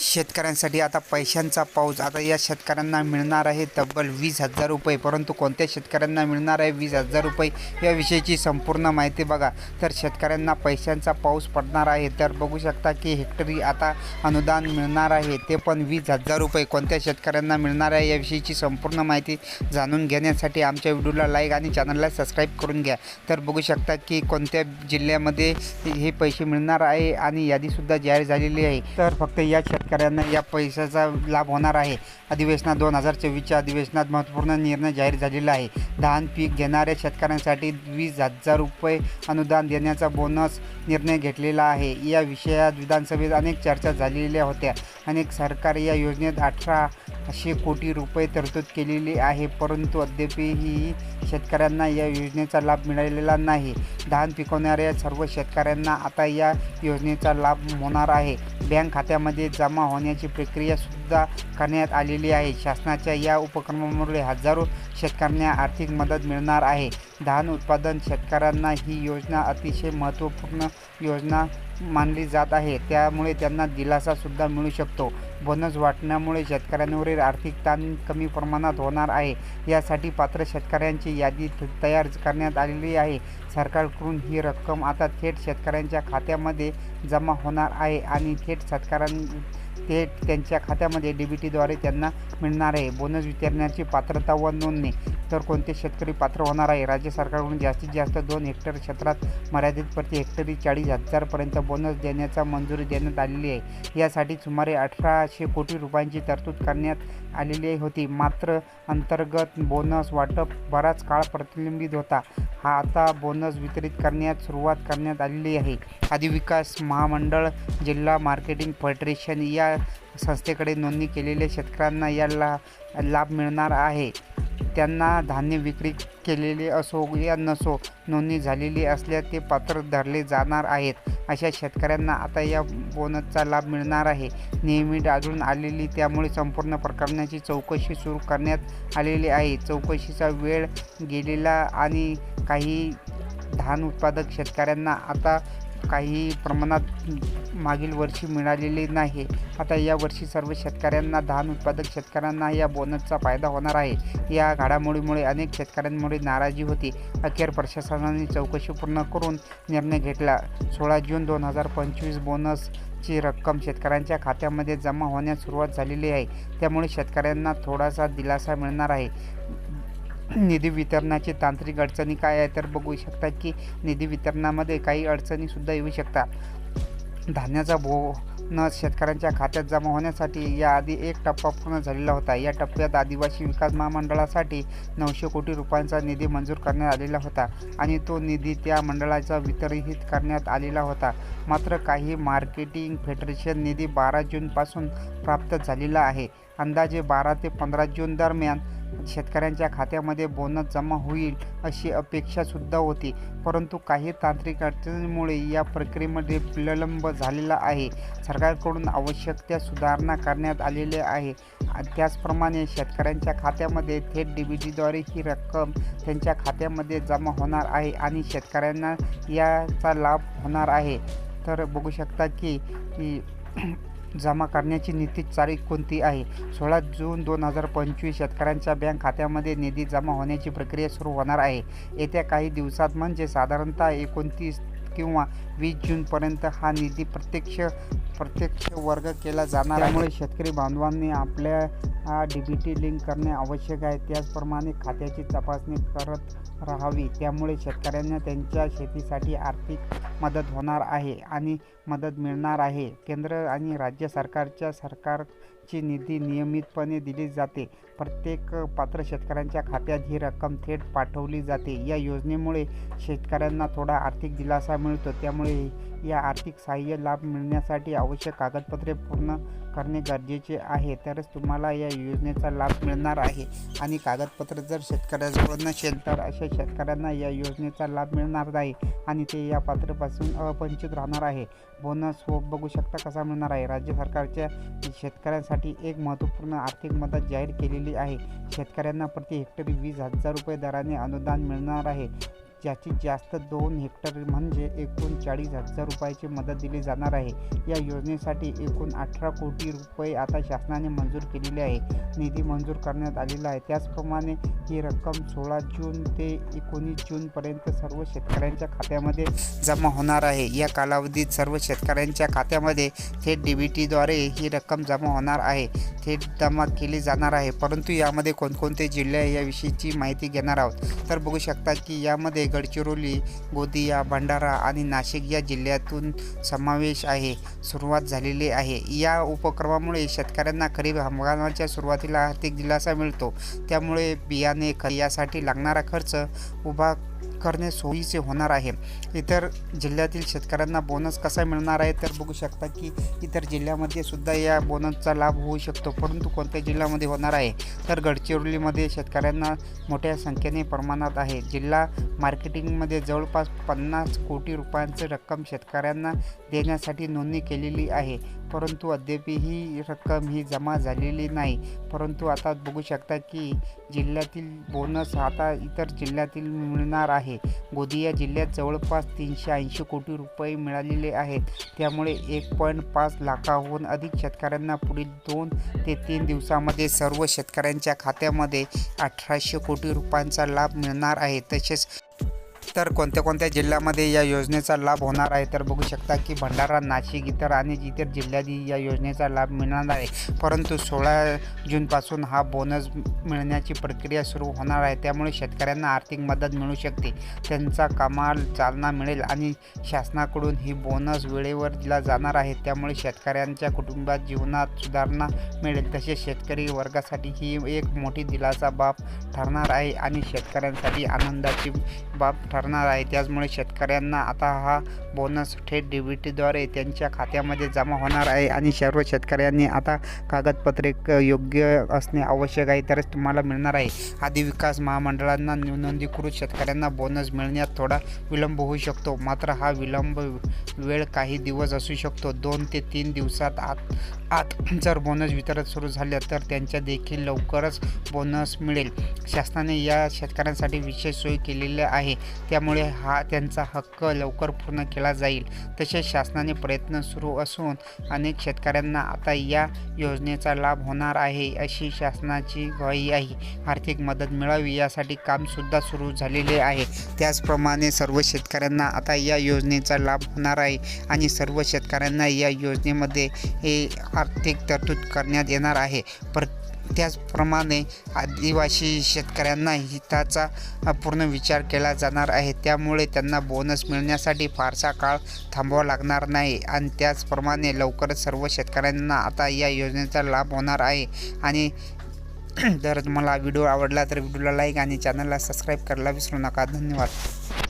शेतकऱ्यांसाठी आता पैशांचा पाऊस. आता या शेतकऱ्यांना मिळणार आहे तब्बल वीस हजार रुपये. परंतु कोणत्या शेतकऱ्यांना मिळणार आहे वीस हजार रुपये याविषयीची संपूर्ण माहिती बघा. तर शेतकऱ्यांना पैशांचा पाऊस पडणार आहे. तर बघू शकता की हेक्टरी आता अनुदान मिळणार आहे. ते पण वीस हजार रुपये कोणत्या शेतकऱ्यांना मिळणार आहे याविषयीची संपूर्ण माहिती जाणून घेण्यासाठी आमच्या व्हिडिओला लाईक आणि चॅनलला सबस्क्राईब करून घ्या. तर बघू शकता की कोणत्या जिल्ह्यामध्ये हे पैसे मिळणार आहे आणि यादीसुद्धा जाहीर झालेली आहे. तर फक्त या शेत शेतकऱ्यांना या पैशाचा लाभ होणार आहे. अधिवेशनात दोन हजार चोवीसच्या अधिवेशनात महत्त्वपूर्ण निर्णय जाहीर झालेला आहे. धान पीक घेणाऱ्या शेतकऱ्यांसाठी वीस हजार रुपये अनुदान देण्याचा बोनस निर्णय घेतलेला आहे. या विषयात विधानसभेत अनेक चर्चा झालेल्या होत्या. अनेक सरकार या योजनेत अठरा अठराशे कोटी रुपये तरतूद केलेली आहे परंतु अद्यापही शेतकऱ्यांना या योजनेचा लाभ मिळालेला नाही. धान पिकवणाऱ्या सर्व शेतकऱ्यांना आता या योजनेचा लाभ होणार आहे. बँक खात्यामध्ये जमा होण्याची प्रक्रियासुद्धा करण्यात आलेली आहे. शासनाच्या या उपक्रमामुळे हजारो शेतकऱ्यांना आर्थिक मदत मिळणार आहे. धान उत्पादन शेतकऱ्यांना ही योजना अतिशय महत्त्वपूर्ण योजना मानली जात आहे. त्यामुळे त्यांना दिलासासुद्धा मिळू शकतो. बोनस वाटण्यामुळे शेतकऱ्यांवरील आर्थिक ताण कमी प्रमाणात होणार आहे. यासाठी पात्र शेतकऱ्यांची यादी तयार करण्यात आलेली आहे. सरकारकडून ही रक्कम आता थेट शेतकऱ्यांच्या खात्यामध्ये जमा होणार आहे आणि थेट शेतकऱ्यां थेट त्यांच्या खात्यामध्ये डी बी टीद्वारे त्यांना मिळणार आहे. बोनस वितरणाची पात्रता व नोंदणी. तर कोणते शेतकरी पात्र होणार आहे? राज्य सरकारकडून जास्तीत जास्त दोन हेक्टर क्षेत्रात मर्यादित प्रति हेक्टरी चाळीस हजारपर्यंत बोनस देण्याचा मंजुरी देण्यात आलेली आहे. यासाठी सुमारे अठराशे कोटी रुपयांची तरतूद करण्यात आलेली होती. मात्र अंतर्गत बोनस वाटप बराच काळ प्रतिबिंबित होता. हा आता बोनस वितरित करण्यात सुरुवात करण्यात आलेली आहे. आदिविकास महामंडळ जिल्हा मार्केटिंग फेडरेशन या संस्थेकडे नोंदणी केलेल्या शेतकऱ्यांना याला लाभ मिळणार आहे. त्यांना धान्य विक्री केलेले असो या नसो नोंदणी झालेली असल्यास ते पात्र धरले जाणार आहेत. अशा शेतकऱ्यांना आता या बोनसचा लाभ मिळणार आहे. नेहमी आढळून आलेली त्यामुळे संपूर्ण प्रकरणाची चौकशी सुरू करण्यात आलेली आहे. चौकशीचा वेळ गेलेला आणि काही धान उत्पादक शेतकऱ्यांना आता काही प्रमाणात मागील वर्षी मिळालेले नाही. आता या वर्षी सर्व शेतकऱ्यांना धान उत्पादक शेतकऱ्यांना या बोनसचा फायदा होणार आहे. या घडामोडीमुळे अनेक शेतकऱ्यांमुळे नाराजी होती. अखेर प्रशासनाने चौकशी पूर्ण करून निर्णय घेतला. सोळा जून दोन हजार पंचवीस बोनसची रक्कम शेतकऱ्यांच्या खात्यामध्ये जमा होण्यास सुरुवात झालेली आहे. त्यामुळे शेतकऱ्यांना थोडासा दिलासा मिळणार आहे. निधी वितरणाची तांत्रिक अडचणी काय आहे तर बघू शकता की निधी वितरणामध्ये काही अडचणीसुद्धा येऊ शकतात. धान्याचा बोनस शेतकऱ्यांच्या खात्यात जमा होण्यासाठी याआधी एक टप्पा पूर्ण झालेला होता. या टप्प्यात आदिवासी विकास महामंडळासाठी नऊशे कोटी रुपयांचा निधी मंजूर करण्यात आलेला होता आणि तो निधी त्या मंडळाचा वितरित करण्यात आलेला होता. मात्र काही मार्केटिंग फेडरेशन निधी बारा जूनपासून प्राप्त झालेला आहे. अंदाजे बारा ते पंधरा जून दरम्यान शेतकऱ्यांच्या खात्यामध्ये बोनस जमा होईल अशी अपेक्षासुद्धा होती. परंतु काही तांत्रिक अडचणीमुळे या प्रक्रियेमध्ये विलंब झालेला आहे. सरकारकडून आवश्यक त्या सुधारणा करण्यात आलेल्या आहे त्याचप्रमाणे शेतकऱ्यांच्या खात्यामध्ये थेट डी बी टीद्वारे ही रक्कम त्यांच्या खात्यामध्ये जमा होणार आहे आणि शेतकऱ्यांना याचा लाभ होणार आहे. तर बघू शकता की की जमा करण्याची निश्चित तारीख कोणती आहे? सोळा जून दोन हजार पंचवीस शेतकऱ्यांच्या बँक खात्यामध्ये निधी जमा होण्याची प्रक्रिया सुरू होणार आहे. येत्या काही दिवसात म्हणजे साधारणतः एकोणतीस किंवा वीस जूनपर्यंत हा निधी प्रत्यक्ष प्रत्यक्ष वर्ग केला जाणार. त्यामुळे शेतकरी बांधवांनी आपल्या हा डी बी टी लिंक करणे आवश्यक आहे. त्याचप्रमाणे खात्याची तपासणी करत राहावी. त्यामुळे शेतकऱ्यांना त्यांच्या शेतीसाठी आर्थिक मदत होणार आहे आणि मदत मिळणार आहे. केंद्र आणि राज्य सरकारच्या सरकार ची निधी नियमितपणे दिली जाते. प्रत्येक पात्र शेतकऱ्यांच्या खात्यात ही रक्कम थेट पाठवली जाते. या योजनेमुळे शेतकऱ्यांना थोडा आर्थिक दिलासा मिळतो. त्यामुळे या आर्थिक सहाय्य लाभ मिळण्यासाठी आवश्यक कागदपत्रे पूर्ण करणे गरजेचे आहे. तरच तुम्हाला या योजनेचा लाभ मिळणार आहे. आणि कागदपत्र जर शेतकऱ्याजवळ नसेल तर अशा शेतकऱ्यांना या योजनेचा लाभ मिळणार नाही. आणि ते या पात्रपासून अपंचित राहणार आहे. बोनस हो बघू शकता कसा मिळणार आहे. राज्य सरकारच्या शेतकऱ्यांसाठी एक महत्त्वपूर्ण आर्थिक मदत जाहीर केलेली आहे. शेतकऱ्यांना प्रति हेक्टरी वीस हजार रुपये दराने अनुदान मिळणार आहे. जास्तीत जास्त दोन हेक्टर म्हणजे एकूण चाळीस हजार रुपयाची मदत दिली जाणार आहे. या योजनेसाठी एकूण अठरा कोटी रुपये आता शासनाने मंजूर केलेले आहे. निधी मंजूर करण्यात आलेला आहे. त्याचप्रमाणे ही रक्कम सोळा जून ते एकोणीस जूनपर्यंत सर्व शेतकऱ्यांच्या खात्यामध्ये जमा होणार आहे. या कालावधीत सर्व शेतकऱ्यांच्या खात्यामध्ये थेट डी बी टीद्वारे ही रक्कम जमा होणार आहे. थेट जमा केली जाणार आहे. परंतु यामध्ये कोणकोणते जिल्हे याविषयीची माहिती घेणार आहोत. तर बघू शकता की यामध्ये गडचिरोली गोंदिया भंडारा आणि नाशिक या जिल्ह्यातून समावेश आहे सुरुवात झालेली आहे. या उपक्रमामुळे शेतकऱ्यांना खरीप हंगामाच्या सुरुवातीला आर्थिक दिलासा मिळतो. त्यामुळे बियाणे ख यासाठी लागणारा खर्च उभा करणे सोयीचे होणार आहे. इतर जिल्ह्यातील शेतकऱ्यांना बोनस कसा मिळणार आहे तर बघू शकता की इतर जिल्ह्यामध्ये सुद्धा या बोनसचा लाभ होऊ शकतो. परंतु कोणत्या जिल्ह्यामध्ये होणार आहे? तर गडचिरोलीमध्ये शेतकऱ्यांना मोठ्या संख्येने प्रमाणात आहे. जिल्हा मार्केटिंगमध्ये जवळपास पन्नास कोटी रुपयांची रक्कम शेतकऱ्यांना देण्यासाठी नोंदणी केलेली आहे. परंतु अद्यापी ही रक्कम ही जमा झालेली नाही. परंतु आता बघू शकता की जिल्ह्यातील बोनस आता इतर जिल्ह्यातील मिळणार आहे. गोदिया जिल्ह्यात जवळपास तीनशे ऐंशी कोटी रुपये मिळालेले आहेत. त्यामुळे एक पॉईंट पाच लाखाहून अधिक शेतकऱ्यांना पुढील दोन ते तीन दिवसामध्ये सर्व शेतकऱ्यांच्या खात्यामध्ये अठराशे कोटी रुपयांचा लाभ मिळणार आहे. तसेच तर कोणत्या कोणत्या जिल्ह्यामध्ये या योजनेचा लाभ होणार आहे? तर बघू शकता की भंडारा नाशिक इतर आणि इतर जिल्ह्यातही या योजनेचा लाभ मिळणार आहे. परंतु सोळा जूनपासून हा बोनस मिळण्याची प्रक्रिया सुरू होणार आहे. त्यामुळे शेतकऱ्यांना आर्थिक मदत मिळू शकते. त्यांचा कमाल चालना मिळेल आणि शासनाकडून ही बोनस वेळेवर दिला जाणार आहे. त्यामुळे शेतकऱ्यांच्या कुटुंबात जीवनात सुधारणा मिळेल. तसेच शेतकरी वर्गासाठी ही एक मोठी दिलासा बाब ठरणार आहे आणि शेतकऱ्यांसाठी आनंदाची बाब ठरणार आहे. त्याचमुळे शेतकऱ्यांना आता हा बोनस थेट डी बी टीद्वारे त्यांच्या खात्यामध्ये जमा होणार आहे आणि सर्व शेतकऱ्यांनी आता कागदपत्रे योग्य असणे आवश्यक आहे. तरच तुम्हाला मिळणार आहे. आदी विकास महामंडळांना नोंदणीकृत शेतकऱ्यांना बोनस मिळण्यात थोडा विलंब होऊ शकतो. मात्र हा विलंब वेळ काही दिवस असू शकतो. दोन ते तीन दिवसात आत आत जर बोनस वितरण सुरू झाले तर त्यांच्या देखील लवकरच बोनस मिळेल. शासनाने या शेतकऱ्यांसाठी विशेष सोय केलेली आहे. त्या त्यामुळे हा त्यांचा हक्क लवकर पूर्ण केला जाईल. तसेच शासनाने प्रयत्न सुरू असून अनेक शेतकऱ्यांना आता या योजनेचा लाभ होणार आहे अशी शासनाची ग्वाही आहे. आर्थिक मदत मिळावी यासाठी कामसुद्धा सुरू झालेले आहे. त्याचप्रमाणे सर्व शेतकऱ्यांना आता या योजनेचा लाभ होणार आहे आणि सर्व शेतकऱ्यांना या योजनेमध्ये हे आर्थिक तरतूद करण्यात येणार आहे. प्र त्याचप्रमाणे आदिवासी शेतकऱ्यांना हिताचा पूर्ण विचार केला जाणार आहे. त्यामुळे त्यांना बोनस मिळण्यासाठी फारसा काळ थांबावा लागणार नाही. आणि त्याचप्रमाणे लवकरच सर्व शेतकऱ्यांना आता या योजनेचा लाभ होणार आहे. आणि जर तुम्हाला व्हिडिओ आवडला तर व्हिडिओला लाईक आणि चॅनलला सबस्क्राईब करायला विसरू नका. धन्यवाद.